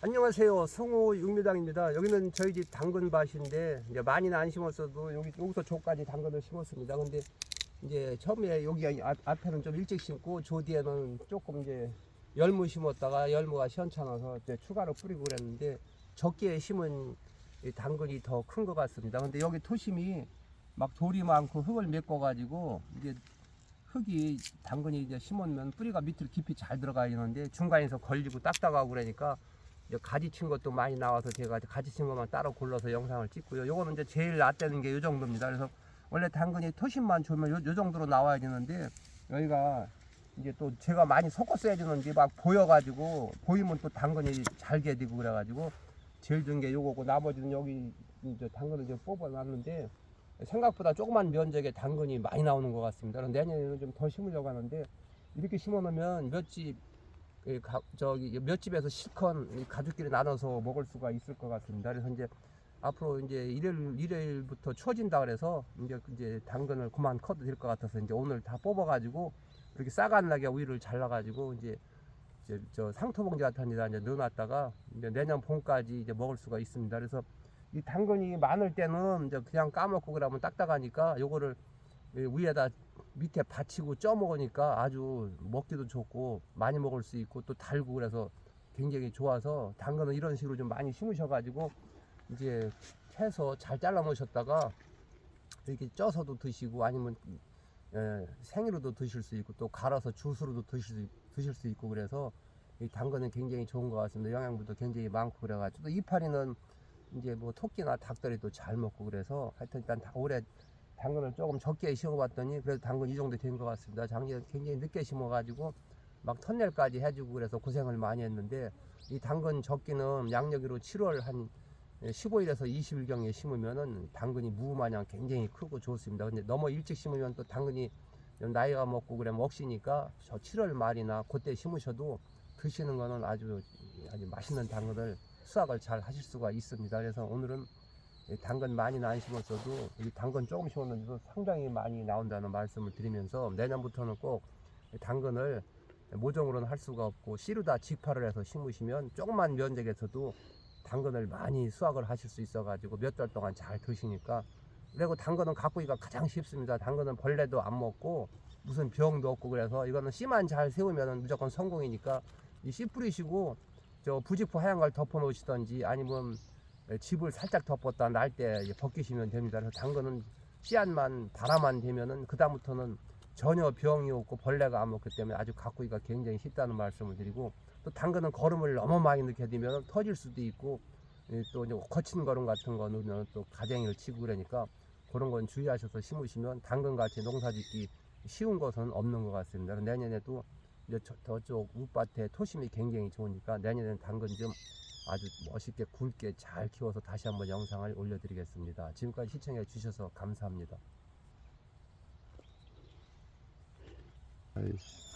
안녕하세요. 성호 육류당입니다. 여기는 저희 집 당근밭인데 이제 많이는 안 심었어도 여기 여기서 조까지 당근을 심었습니다. 근데 이제 처음에 여기 앞, 앞에는 좀 일찍 심고 조 뒤에는 조금 이제 열무 심었다가 열무가 시원찮아서 이제 추가로 뿌리고 그랬는데 적게 심은 이 당근이 더 큰 것 같습니다. 근데 여기 토심이 막 돌이 많고 흙을 메꿔 가지고 이게 흙이 당근이 이제 심으면 뿌리가 밑으로 깊이 잘 들어가 있는데 중간에서 걸리고 딱딱하고 그러니까 가지 친 것도 많이 나와서 제가 가지 친 것만 따로 골라서 영상을 찍고요. 요거는 이제 제일 낫다는 게이 정도입니다. 그래서 원래 당근이 토심만 주면 요, 요 정도로 나와야 되는데 여기가 이제 또 제가 많이 섞었어야 되는지 막 보여가지고 보이면 또 당근이 잘게 되고 그래가지고 제일 좋은 게 요거고 나머지는 여기 이제 당근을 이제 뽑아놨는데 생각보다 조그만 면적에 당근이 많이 나오는 것 같습니다. 그래서 내년에는 좀 더 심으려고 하는데 이렇게 심어놓으면 몇집 그 가- 저기 몇 집에서 실컷 이 가족끼리 나눠서 먹을 수가 있을 것 같습니다. 그래서 이제 앞으로 이제 일요일 일요일부터 추워진다 그래서 이제 이제 당근을 그만 커도 될 것 같아서 이제 오늘 다 뽑아가지고 이렇게 싸간나게 우유를 잘라가지고 이제 이제 저 상토봉지 같은 데다 이제 넣어놨다가 이제 내년 봄까지 이제 먹을 수가 있습니다. 그래서 이 당근이 많을 때는 이제 그냥 까먹고 그러면 딱딱하니까 요거를 이 위에다 밑에 받치고 쪄 먹으니까 아주 먹기도 좋고 많이 먹을 수 있고 또 달고 그래서 굉장히 좋아서 당근은 이런 식으로 좀 많이 심으셔가지고 이제 해서 잘 잘라 놓으셨다가 이렇게 쪄서도 드시고 아니면 예, 생으로도 드실 수 있고 또 갈아서 주스로도 드실 수, 드실 수 있고 그래서 이 당근은 굉장히 좋은 것 같습니다. 영양분도 굉장히 많고 그래가지고 또 이파리는 이제 뭐 토끼나 닭다리도 잘 먹고 그래서 하여튼 일단 다 올해 당근을 조금 적게 심어봤더니 그래도 당근 이 정도 된 것 같습니다. 작년 굉장히 늦게 심어가지고 막 턴넬까지 해주고 그래서 고생을 많이 했는데 이 당근 적기는 양력으로 7월 한 15일에서 20일 경에 심으면은 당근이 무마냥 굉장히 크고 좋습니다. 근데 너무 일찍 심으면 또 당근이 나이가 먹고 그러면 억시니까 저 7월 말이나 그때 심으셔도 드시는 거는 아주 아주 맛있는 당근을 수확을 잘 하실 수가 있습니다. 그래서 오늘은 이 당근 많이 안 심었어도 이 당근 조금 심었는데도 상당히 많이 나온다는 말씀을 드리면서 내년부터는 꼭이 당근을 모종으로는 할 수가 없고 씨루다 직파를 해서 심으시면 조그만 면적에서도 당근을 많이 수확을 하실 수 있어 가지고 몇 달 동안 잘 드시니까 그리고 당근은 가꾸기가 가장 쉽습니다. 당근은 벌레도 안 먹고 무슨 병도 없고 그래서 이거는 씨만 잘 세우면 무조건 성공이니까 이 씨 뿌리시고 저 부직포 하얀 걸 덮어 놓으시던지 아니면 집을 살짝 덮었다 날 때 벗기시면 됩니다. 그래서 당근은 씨앗만 바라만 되면은 그 다음부터는 전혀 병이 없고 벌레가 안 먹기 때문에 아주 가꾸기가 굉장히 쉽다는 말씀을 드리고 또 당근은 거름을 너무 많이 넣게 되면 터질 수도 있고 예, 또 이제 거친 거름 같은 거 넣으면 또 가쟁이를 치고 그러니까 그런 건 주의하셔서 심으시면 당근 같이 농사 짓기 쉬운 것은 없는 것 같습니다. 내년에도 이제 저, 저쪽 우밭에 토심이 굉장히 좋으니까 내년에는 당근 좀 아주 멋있게 굵게 잘 키워서 다시 한번 영상을 올려드리겠습니다. 지금까지 시청해 주셔서 감사합니다. 아이씨.